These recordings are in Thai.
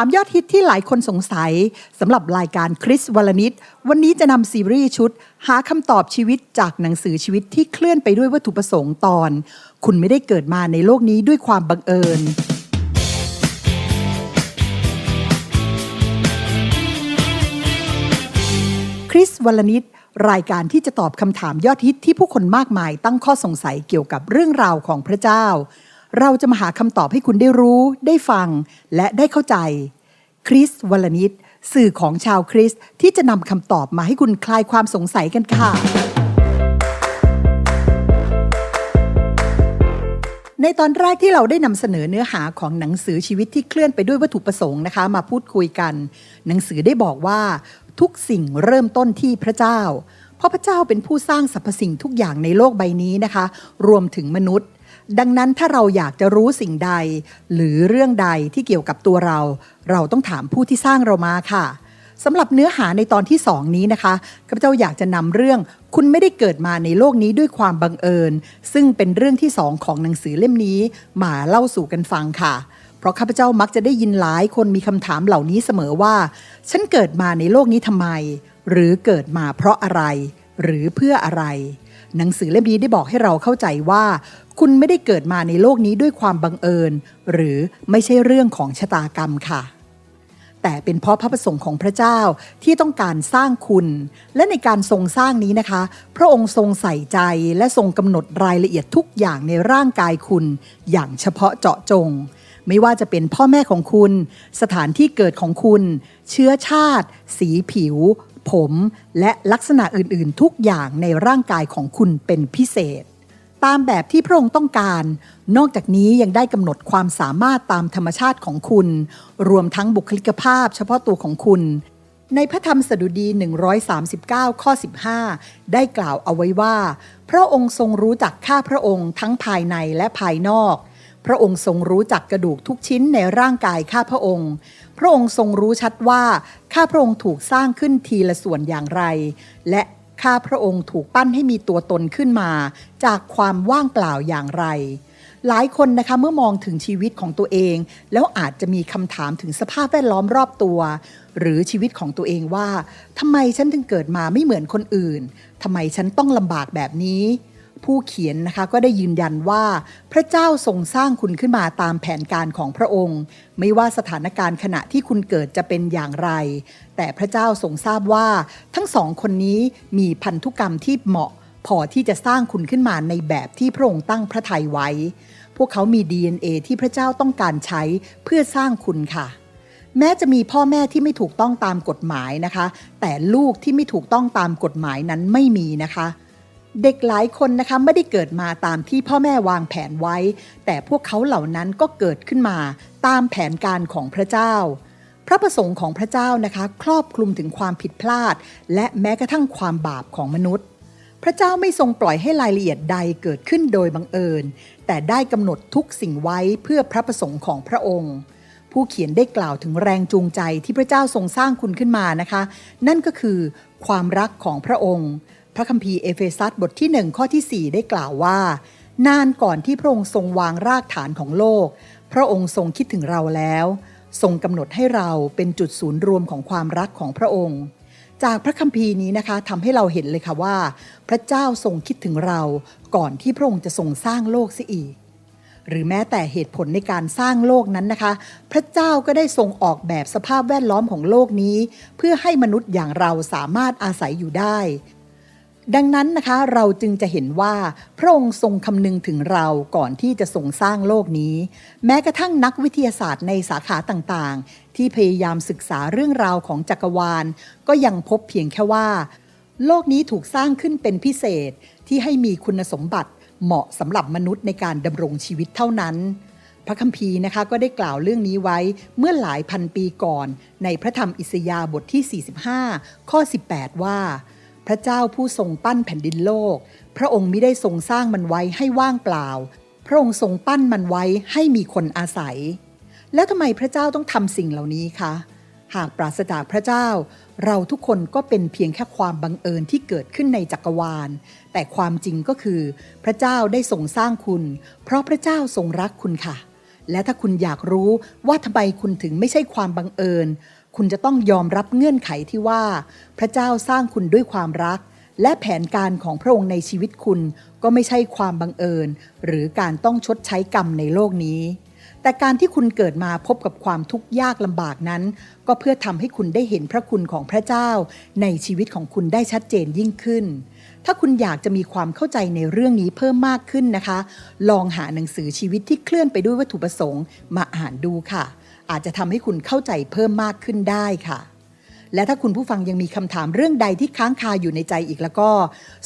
ถามยอดฮิตที่หลายคนสงสัยสำหรับรายการคริสวลนิดวันนี้จะนำซีรีส์ชุด หาคำตอบชีวิตจากหนังสือชีวิตที่เคลื่อนไปด้วยวัตถุประสงค์ตอน คุณไม่ได้เกิดมาในโลกนี้ด้วยความบังเอิญ คริสวลนิดรายการที่จะตอบคำถามยอดฮิตที่ผู้คนมากมายตั้งข้อสงสัยเกี่ยวกับเรื่องราวของพระเจ้า เราจะมาหาคำตอบให้คุณได้รู้ ได้ฟัง และได้เข้าใจ คริสวลนิดสื่อของชาวคริสตที่จะนำคำตอบมาให้คุณคลายความสงสัยกันค่ะ ในตอนแรกที่เราได้นำเสนอเนื้อหาของหนังสือชีวิตที่เคลื่อนไปด้วยวัตถุประสงค์นะคะ มาพูดคุยกัน หนังสือได้บอกว่า ทุกสิ่งเริ่มต้นที่พระเจ้า เพราะพระเจ้าเป็นผู้สร้างสรรพสิ่งทุกอย่างในโลกใบนี้นะคะ รวมถึงมนุษย์ ดังนั้นถ้าเราอยากจะรู้สิ่งใด หรือเรื่องใดที่เกี่ยวกับตัวเรา เราต้องถามผู้ที่สร้างเรามาค่ะสำหรับเนื้อหาในตอนที่สองนี้นะคะข้าพเจ้าอยากจะนำเรื่อง คุณไม่ได้เกิดมาในโลกนี้ด้วยความบังเอิญ ซึ่งเป็นเรื่องที่สองของหนังสือเล่มนี้ มาเล่าสู่กันฟังค่ะ เพราะข้าพเจ้ามักจะได้ยินหลายคนมีคำถามเหล่านี้เสมอว่า ฉันเกิดมาในโลกนี้ทำไม หรือเกิดมาเพราะอะไร หรือเพื่ออะไร หนังสือเล่มนี้ได้บอกให้เราเข้าใจว่า คุณไม่ได้เกิดมาในโลกนี้ด้วยความบังเอิญ หรือไม่ใช่เรื่องของชะตากรรมค่ะ แต่เป็นเพราะพระประสงค์ของพระเจ้าที่ต้องการสร้างคุณ และในการทรงสร้างนี้นะคะ พระองค์ทรงใส่ใจและทรงกำหนดรายละเอียดทุกอย่างในร่างกายคุณ อย่างเฉพาะเจาะจงไม่ว่าจะเป็นพ่อแม่ของคุณ สถานที่เกิดของคุณ เชื้อชาติ สีผิว ผม และลักษณะอื่นๆ ทุกอย่างในร่างกายของคุณเป็นพิเศษ ตามแบบที่พระองค์ต้องการ นอกจากนี้ยังได้กำหนดความสามารถตามธรรมชาติของคุณ รวมทั้งบุคลิกภาพเฉพาะตัวของคุณในพระธรรมสดุดี 139 ข้อ 15 ได้กล่าวเอาไว้ว่า พระองค์ทรงรู้จักข้าพระองค์ทั้งภายในและภายนอก พระองค์ทรงรู้จักกระดูกทุกชิ้นในร่างกายข้าพระองค์ พระองค์ทรงรู้ชัดว่าข้าพระองค์ถูกสร้างขึ้นทีละส่วนอย่างไร และข้าพระองค์ถูกปั้นให้มีตัวตนขึ้นมา จากความว่างเปล่าอย่างไร หลายคนนะคะเมื่อมองถึงชีวิตของตัวเอง แล้วอาจจะมีคำถามถึงสภาพแวดล้อมรอบตัว หรือชีวิตของตัวเองว่าทำไมฉันถึงเกิดมาไม่เหมือนคนอื่นทำไมฉันต้องลำบากแบบนี้ ผู้เขียนนะคะก็ได้ยืนยันว่า พระเจ้าทรงสร้างคุณขึ้นมาตามแผนการของพระองค์ ไม่ว่าสถานการณ์ขณะที่คุณเกิดจะเป็นอย่างไร แต่พระเจ้าทรงทราบว่า ทั้งสองคนนี้มีพันธุกรรมที่เหมาะ พอที่จะสร้างคุณขึ้นมาในแบบที่พระองค์ตั้งพระทัยไว้ พวกเขามี DNA ที่พระเจ้าต้องการใช้เพื่อสร้างคุณค่ะแม้จะมีพ่อแม่ที่ไม่ถูกต้องตามกฎหมายนะคะ แต่ลูกที่ไม่ถูกต้องตามกฎหมายนั้นไม่มีนะคะ เด็กหลายคนนะคะไม่ได้เกิดมาตามที่พ่อแม่วางแผนไว้ แต่พวกเขาเหล่านั้นก็เกิดขึ้นมาตามแผนการของพระเจ้า พระประสงค์ของพระเจ้านะคะ ครอบคลุมถึงความผิดพลาด และแม้กระทั่งความบาปของมนุษย์ พระเจ้าไม่ทรงปล่อยให้รายละเอียดใดเกิดขึ้นโดยบังเอิญ แต่ได้กำหนดทุกสิ่งไว้เพื่อพระประสงค์ของพระองค์ผู้เขียนได้กล่าวถึงแรงจูงใจที่พระเจ้าทรงสร้างคุณขึ้นมานะคะ นั่นก็คือความรักของพระองค์ พระคัมภีร์เอเฟซัสบทที่หนึ่งข้อที่ 4 ได้กล่าวว่า นานก่อนที่พระองค์ทรงวางรากฐานของโลก พระองค์ทรงคิดถึงเราแล้ว ทรงกำหนดให้เราเป็นจุดศูนย์รวมของความรักของพระองค์ จากพระคัมภีร์นี้นะคะทำให้เราเห็นเลยค่ะว่า พระเจ้าทรงคิดถึงเราก่อนที่พระองค์จะทรงสร้างโลกเสียอีกหรือแม้แต่เหตุผลในการสร้างโลกนั้นนะคะ พระเจ้าก็ได้ทรงออกแบบสภาพแวดล้อมของโลกนี้ เพื่อให้มนุษย์อย่างเราสามารถอาศัยอยู่ได้ ดังนั้นนะคะเราจึงจะเห็นว่าพระองค์ทรงคำนึงถึงเราก่อนที่จะทรงสร้างโลกนี้ แม้กระทั่งนักวิทยาศาสตร์ในสาขาต่างๆ ที่พยายามศึกษาเรื่องราวของจักรวาล ก็ยังพบเพียงแค่ว่า โลกนี้ถูกสร้างขึ้นเป็นพิเศษที่ให้มีคุณสมบัติเหมาะสำหรับมนุษย์ในการดำรงชีวิตเท่านั้น พระคัมภีร์นะคะก็ได้กล่าวเรื่องนี้ไว้เมื่อหลายพันปีก่อน ในพระธรรมอิสยาห์บทที่ 45 ข้อ 18 ว่า พระเจ้าผู้ทรงปั้นแผ่นดินโลก พระองค์ไม่ได้ทรงสร้างมันไว้ให้ว่างเปล่า พระองค์ทรงปั้นมันไว้ให้มีคนอาศัย แล้วทำไมพระเจ้าต้องทำสิ่งเหล่านี้คะ หากปราศจากพระเจ้า เราทุกคนก็เป็นเพียงแค่ความบังเอิญที่เกิดขึ้นในจักรวาล แต่ความจริงก็คือ พระเจ้าได้ทรงสร้างคุณ เพราะพระเจ้าทรงรักคุณค่ะ และถ้าคุณอยากรู้ว่าทำไมคุณถึงไม่ใช่ความบังเอิญ คุณจะต้องยอมรับเงื่อนไขที่ว่า พระเจ้าสร้างคุณด้วยความรัก และแผนการของพระองค์ในชีวิตคุณก็ไม่ใช่ความบังเอิญ หรือการต้องชดใช้กรรมในโลกนี้ แต่การที่คุณเกิดมาพบกับความทุกข์ยากลำบากนั้น ก็เพื่อทำให้คุณได้เห็นพระคุณของพระเจ้า ในชีวิตของคุณได้ชัดเจนยิ่งขึ้นถ้าคุณอยากจะมีความเข้าใจในเรื่องนี้เพิ่มมากขึ้นนะคะ ลองหาหนังสือชีวิตที่เคลื่อนไปด้วยวัตถุประสงค์มาอ่านดูค่ะ อาจจะทำให้คุณเข้าใจเพิ่มมากขึ้นได้ค่ะ และถ้าคุณผู้ฟังยังมีคำถามเรื่องใดที่ค้างคาอยู่ในใจอีกแล้วก็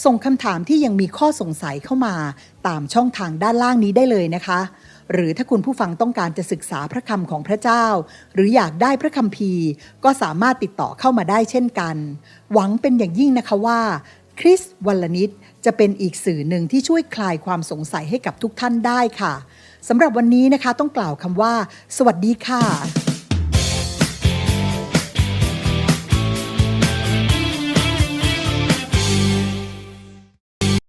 ส่งคำถามที่ยังมีข้อสงสัยเข้ามา ตามช่องทางด้านล่างนี้ได้เลยนะคะ หรือถ้าคุณผู้ฟังต้องการจะศึกษาพระคำของพระเจ้า หรืออยากได้พระคัมภีร์ ก็สามารถติดต่อเข้ามาได้เช่นกัน หวังเป็นอย่างยิ่งนะคะว่าคริสวัลนิดจะเป็นอีกสื่อหนึ่งที่ช่วยคลายความสงสัยให้กับทุกท่านได้ค่ะ สำหรับวันนี้นะคะต้องกล่าวคำว่า สวัสดีค่ะ